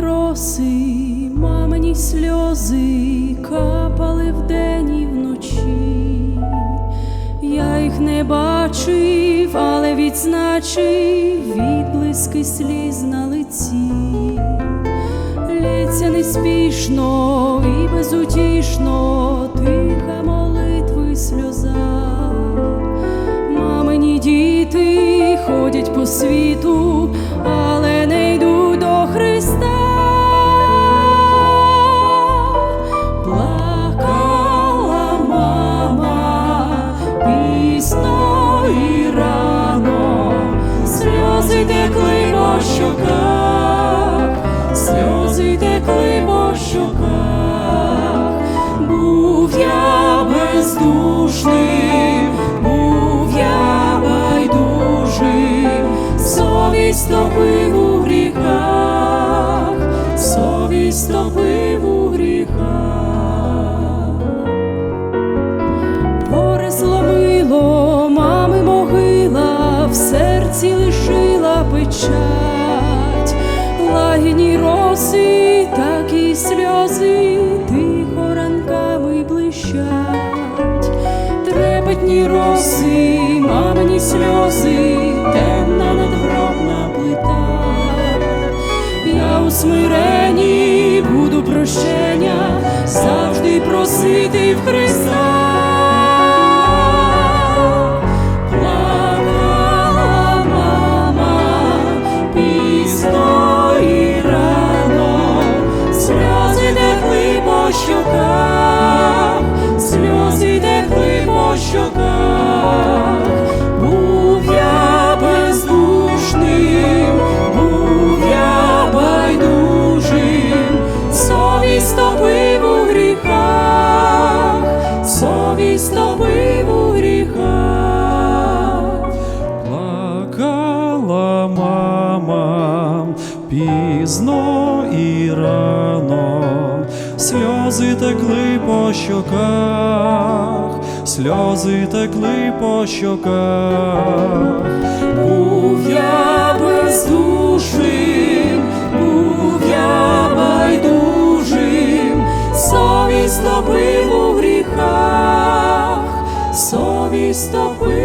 роси, мамині сльози капали вдень і вночі. Я їх не бачив, але відзначив відблиски сліз на лиці. Лється неспішно і безутішно, тиха молитви сльоза. Мамині діти ходять по світу, але совість у гріхах, совість топив у гріхах. Горе зломило, мами могила, в серці лишила печать, лагідні роси, так і сльози, тихо ранками блищать, трепетні роси, мамині сльози, темна просити в Христа. Плакала пізно і рано, сльози текли по Плакала мама пізно і рано, сльози текли по щоках, сльози текли по щоках. Був я бездушним, був я байдужим, совість топив у гріхах, совість топив.